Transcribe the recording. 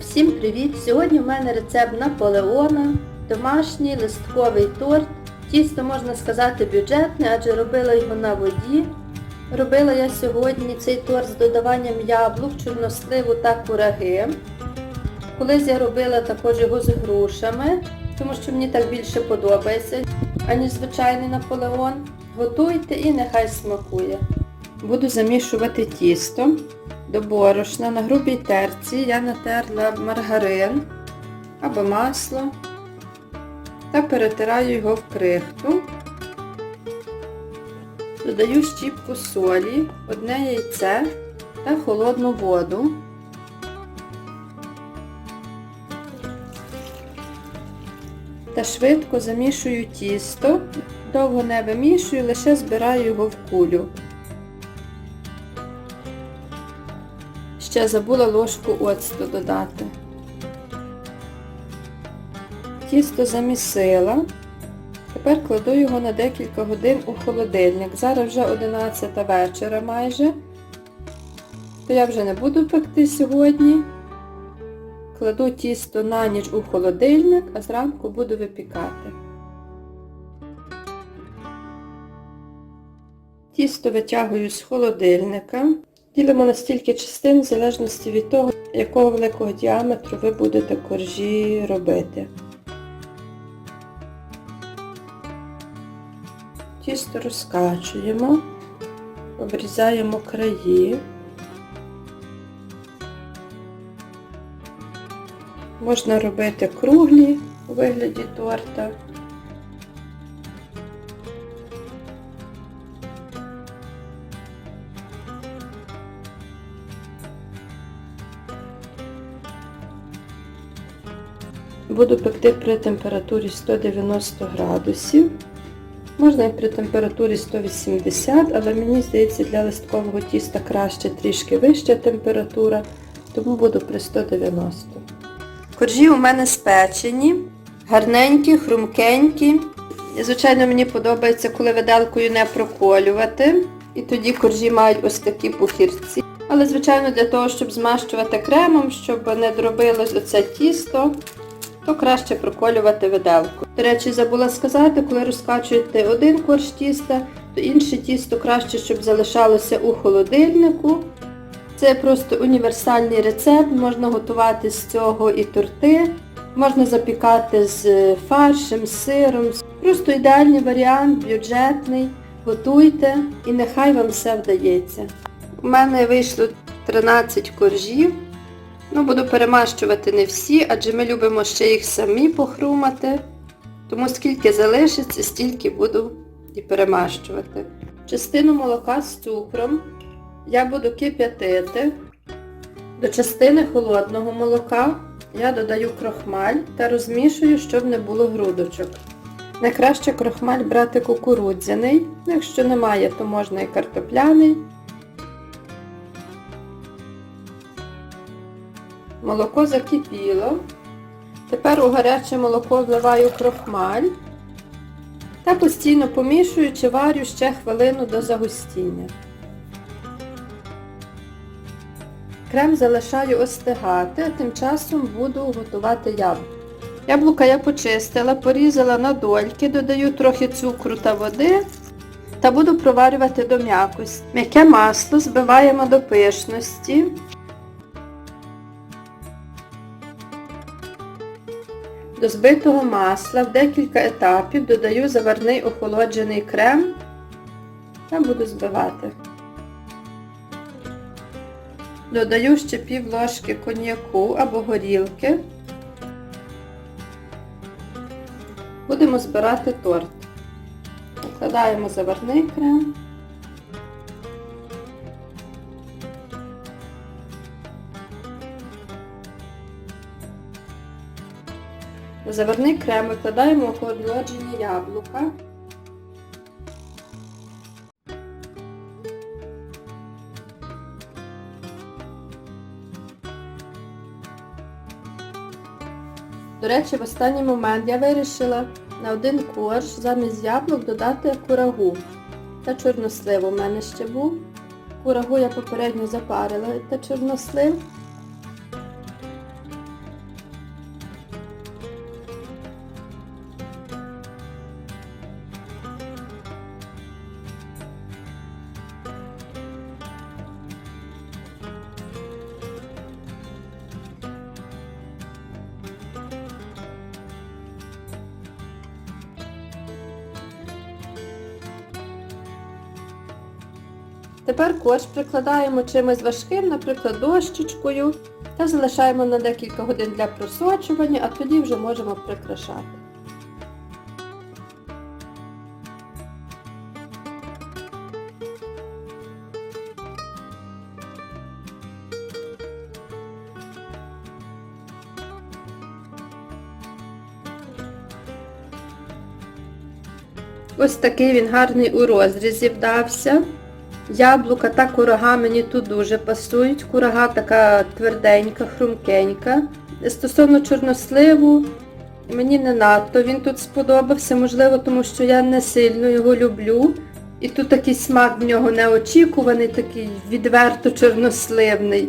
Всім привіт! Сьогодні в мене рецепт Наполеона, домашній листковий торт. Тісто, можна сказати, бюджетне, адже робила його на воді. Робила я сьогодні цей торт з додаванням яблук, чорносливу та кураги. Колись я робила також його з грушами, тому що мені так більше подобається, аніж звичайний Наполеон. Готуйте і нехай смакує. Буду замішувати тісто до борошна. На грубій терці я натерла маргарин або масло та перетираю його в крихту. Додаю щіпку солі, одне яйце та холодну воду. Та швидко замішую тісто, довго не вимішую, лише збираю його в кулю. Ще забула ложку оцту додати. Тісто замісила. Тепер кладу його на декілька годин у холодильник. Зараз вже 11 вечора майже. То я вже не буду пекти сьогодні. Кладу тісто на ніч у холодильник, а зранку буду випікати. Тісто витягую з холодильника. Ділимо на стільки частин в залежності від того, якого великого діаметру ви будете коржі робити. Тісто розкачуємо, обрізаємо краї. Можна робити круглі у вигляді торта. Буду пекти при температурі 190 градусів. Можна і при температурі 180, але мені здається для листкового тіста краще трішки вища температура, тому буду при 190. Коржі у мене спечені, гарненькі, хрумкенькі. Звичайно, мені подобається, коли виделкою не проколювати. І тоді коржі мають ось такі пухірці. Але, звичайно, для того, щоб змащувати кремом, щоб не дробилось оце тісто, то краще проколювати виделку. До речі, забула сказати, коли розкачуєте один корж тіста, то інше тісто краще, щоб залишалося у холодильнику. Це просто універсальний рецепт, можна готувати з цього і торти, можна запікати з фаршем, з сиром. Просто ідеальний варіант, бюджетний. Готуйте і нехай вам все вдається. У мене вийшло 13 коржів. Ну, буду перемащувати не всі, адже ми любимо ще їх самі похрумати. Тому скільки залишиться, стільки буду і перемащувати. Частину молока з цукром я буду кип'ятити. До частини холодного молока я додаю крохмаль та розмішую, щоб не було грудочок. Найкраще крохмаль брати кукурудзяний, ну, якщо немає, то можна і картопляний. Молоко закипіло. Тепер у гаряче молоко вливаю крохмаль та постійно помішуючи, варю ще хвилину до загустіння. Крем залишаю остигати, а тим часом буду готувати яблуко. Яблука я почистила, порізала на дольки, додаю трохи цукру та води та буду проварювати до м'якості. М'яке масло збиваємо до пишності. До збитого масла в декілька етапів додаю заварний охолоджений крем та буду збивати. Додаю ще пів ложки коньяку або горілки. Будемо збирати торт. Викладаємо заварний крем. В заварний крем викладаємо охолоджені яблука. До речі, в останній момент я вирішила на один корж замість яблук додати курагу. Та чорнослив у мене ще був. Курагу я попередньо запарила та чорнослив. Тепер корж прикладаємо чимось важким, наприклад, дощечкою, та залишаємо на декілька годин для просочування, а тоді вже можемо прикрашати. Ось такий він гарний у розрізі вдався. Яблука та курага мені тут дуже пасують. Курага така тверденька, хрумкенька. Стосовно чорносливу, мені не надто він тут сподобався, можливо, тому що я не сильно його люблю. І тут такий смак в нього неочікуваний, такий відверто чорносливний.